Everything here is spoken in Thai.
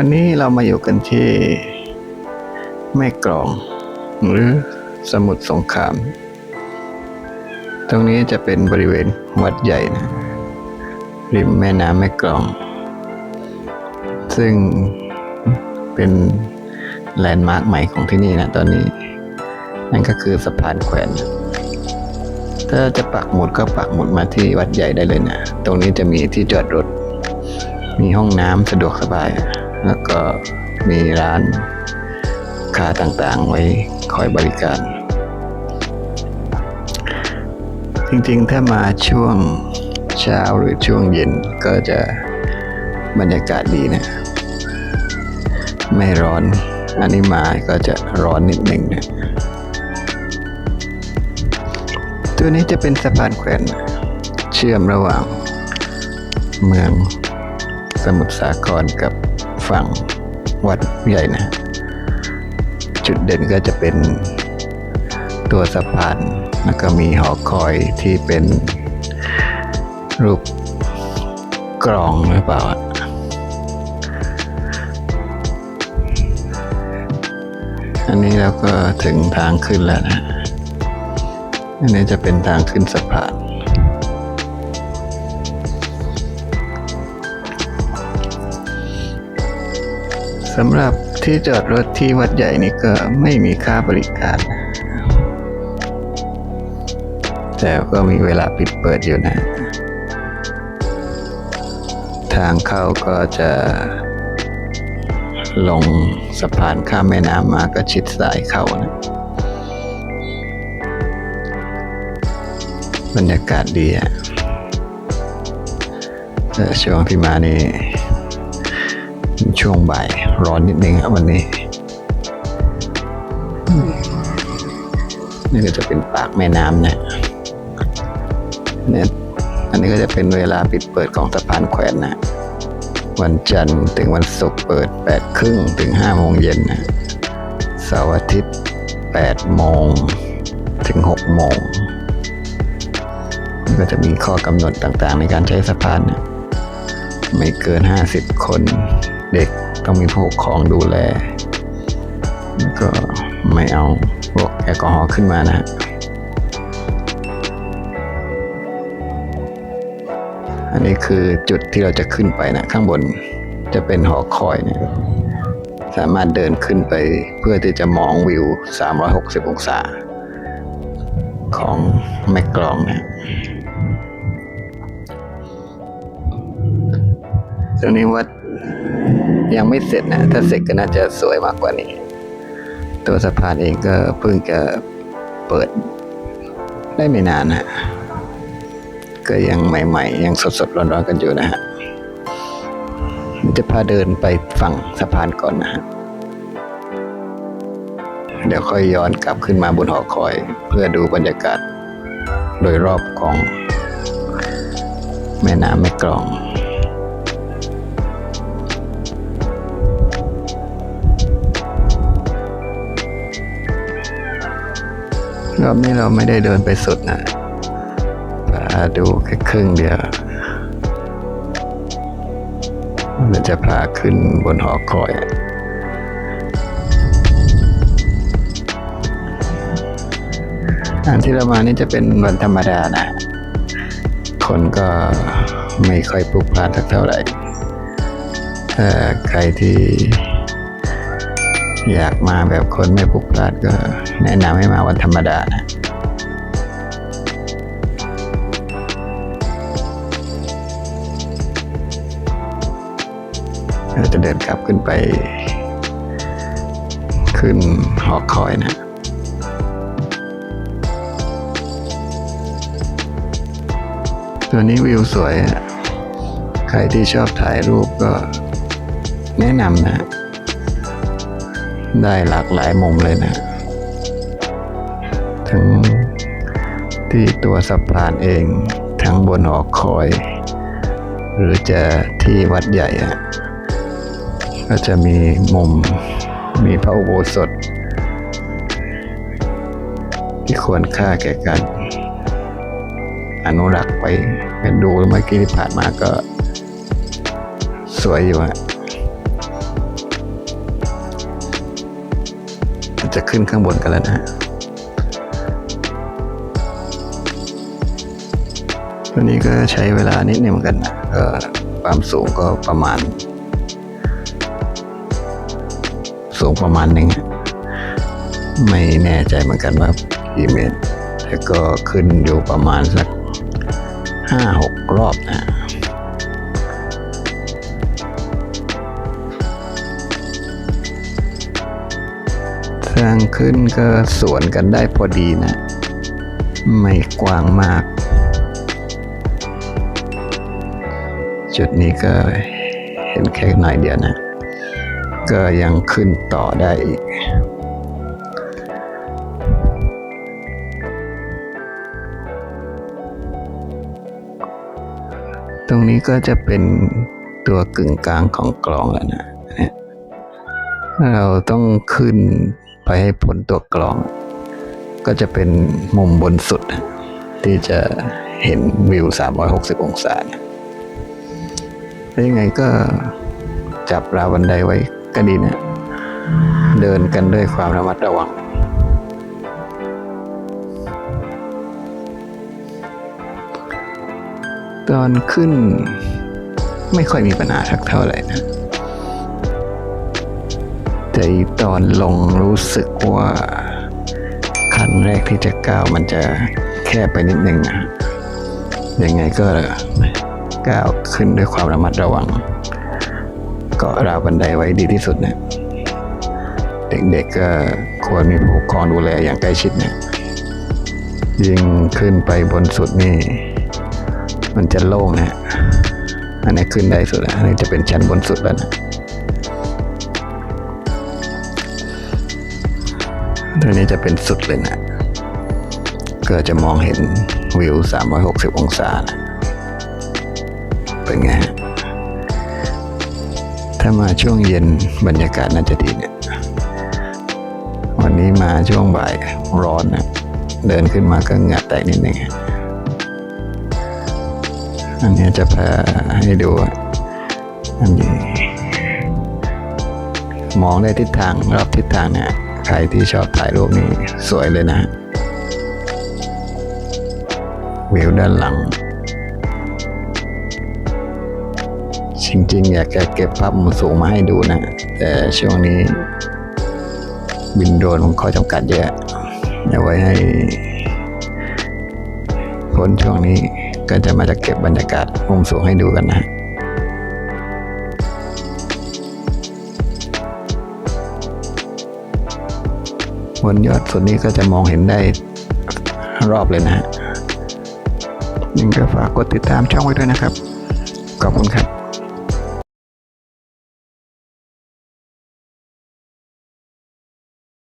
วันนี้เรามาอยู่กันที่แม่กลอง หรือสมุทรสงคราม ตรงนี้จะเป็นบริเวณวัดใหญ่นะ ริมแม่น้ำแม่กลอง ซึ่งเป็นแลนด์มาร์คใหม่ของที่นี่นะตอนนี้ นั่นก็คือสะพานแขวน ถ้าจะปักหมุดก็ปักหมุดมาที่วัดใหญ่ได้เลยนะ ตรงนี้จะมีที่จอดรถมีห้องน้ำสะดวกสบาย แล้วก็มีร้านค้าต่างๆ ไว้คอยบริการ จริงๆ ถ้ามาช่วงเช้าหรือช่วงเย็นก็จะบรรยากาศดีนะ ไม่ร้อน อันนี้มาก็จะร้อนนิดหนึ่งนะตัวนี้จะเป็นสะพานแขวนเชื่อมระหว่างเมืองสมุทรสาครกับ ฝั่งวัดใหญ่นะ จุดเด่นก็จะเป็นตัวสะพาน แล้วก็มีหอคอยที่เป็นรูปกรองหรือเปล่าอะอันนี้เราก็ถึงทางขึ้นแล้วนะ อันนี้จะเป็นทางขึ้นสะพาน สำหรับที่จอดรถที่วัดใหญ่นี่ก็ไม่มีค่าบริการ แต่ก็มีเวลาปิดเปิดอยู่นะ ทางเข้าก็จะลงสะพานข้ามแม่น้ำมาก็ชิดซ้ายเข้านะบรรยากาศดีอะแต่ช่วงที่มานี่ช่วงบ่าย ร้อนนิดนึงครับวันนี้นี่ก็จะเป็นปากแม่น้ำเนี่ยเนี่ยอันนี้ก็จะเป็นเวลาปิดเปิดของสะพานแขวนนะ วันจันทร์ถึงวันศุกร์เปิด8ปดครึ่งถึง5โมงเย็นนะเสาร์อาทิตย์8โมงถึง6โมงก็จะมีข้อกำหนดต่างๆ ในการใช้สะพานนะไม่เกิน 50 คนเด็ก ต้องมีผู้ปกครองดูแลแล้วก็ไม่เอาพวกแอลกอฮอล์ขึ้นมานะฮะอันนี้คือจุดที่เราจะขึ้นไปนะ ข้างบนจะเป็นหอคอยเนี่ยสามารถเดินขึ้นไปเพื่อที่จะมองวิว 360 องศา ของแม่กลองนะตรงนี้วัด ยังไม่เสร็จนะถ้าเสร็จก็น่าจะสวยมากกว่านี้ ตัวสะพานเองก็เพิ่งจะเปิดได้ไม่นานนะก็ยังใหม่ ๆ ยังสดๆร้อนๆกันอยู่นะฮะจะพาเดินไปฝั่งสะพานก่อนนะฮะเดี๋ยวค่อยย้อนกลับขึ้นมาบนหอคอย เพื่อดูบรรยากาศ โดยรอบของ แม่น้ำแม่กลอง รอบนี้เราไม่ได้เดินไปสุดนะพาดูแค่ครึ่งเดียวเราจะพาขึ้นบนหอคอยอันที่เรามานี่จะเป็นวันธรรมดานะ คนก็ไม่ค่อยพลุกพลานสักเท่าไหร่ใครที่ อยากมาแบบคนไม่พลุกพลานก็แนะนำให้มาวันธรรมดานะเราจะเดินกลับขึ้นไป ขึ้นหอคอยนะตัวนี้วิวสวย ใครที่ชอบถ่ายรูปก็แนะนำนะ ได้หลากหลายมุมเลยนะ ทั้งที่ตัวสะพานเอง ทั้งบนหอคอย หรือจะที่วัดใหญ่ ก็จะมีมุมมีพระอุโบสถ ที่ควรค่าแก่การอนุรักษ์ไปเป็นดูเมื่อกี้ที่ผ่านมาก็สวยอยู่ฮะ จะขึ้นข้างบนกันแล้วนะฮะตัวนี้ก็ใช้เวลานิดนึงเหมือนกันนะก็ความสูงก็ประมาณ สูงประมาณหนึ่งไม่แน่ใจเหมือนกันว่ากี่เมตรแต่ก็ขึ้นอยู่ประมาณสักห้าหกรอบนะ ทางขึ้นก็สวนกันได้พอดีนะ ไม่กว้างมาก จุดนี้ก็เห็นแค่หน่อยเดียวนะ ก็ยังขึ้นต่อได้อีกตรงนี้ก็จะเป็นตัวกึ่งกลางของกลองแล้วนะเนี่ยเราต้องขึ้น ไปให้พ้นตัวกลอง ก็จะเป็นมุมบนสุด ที่จะเห็นวิว 360 องศาแล้วยังไงก็จับราวบันไดไว้ก็ดีนะ เดินกันด้วยความระมัดระวังตอนขึ้นไม่ค่อยมีปัญหาสักเท่าไหร่นะ แต่อีตอนลงรู้สึกว่าคันแรกที่จะก้าวมันจะแคบไปนิดนึงนะยังไงก็ก้าวขึ้นด้วยความระมัดระวัง เกาะราวบันไดไว้ดีที่สุดนะเด็กๆก็ควรมีผู้ปกครองดูแลอย่างใกล้ชิดนะยิ่งขึ้นไปบนสุดนี่ มันจะโล่งนะอันนี้ขึ้นได้สุดแล้วอันนี้จะเป็นชั้นบนสุดแล้วนะ ตัวนี้จะเป็นสุดเลยนะ ก็จะมองเห็นวิว 360 องศานะเป็นไงฮะ ถ้ามาช่วงเย็นบรรยากาศน่าจะดีเนี่ย วันนี้มาช่วงบ่ายร้อนนะ เดินขึ้นมาก็เหงื่อแตกนิดนึงอันนี้จะพาให้ดูอะอันนี้ มองได้ทิศทางรอบทิศทางเนี่ย ใครที่ชอบถ่ายรูปนี่สวยเลยนะวิวด้านหลัง จริงๆ อยากจะเก็บภาพมุมสูงมาให้ดูนะ แต่ช่วงนี้บินโดรนของข้อจำกัดเยอะเอาไว้ให้พ้นช่วงนี้ก็จะมาจะเก็บบรรยากาศมุมสูงให้ดูกันนะ บนยอดสุดนี้ก็จะมองเห็นได้รอบเลยนะฮะยังก็ฝากกดติดตามช่องไว้ด้วยนะครับ ขอบคุณครับ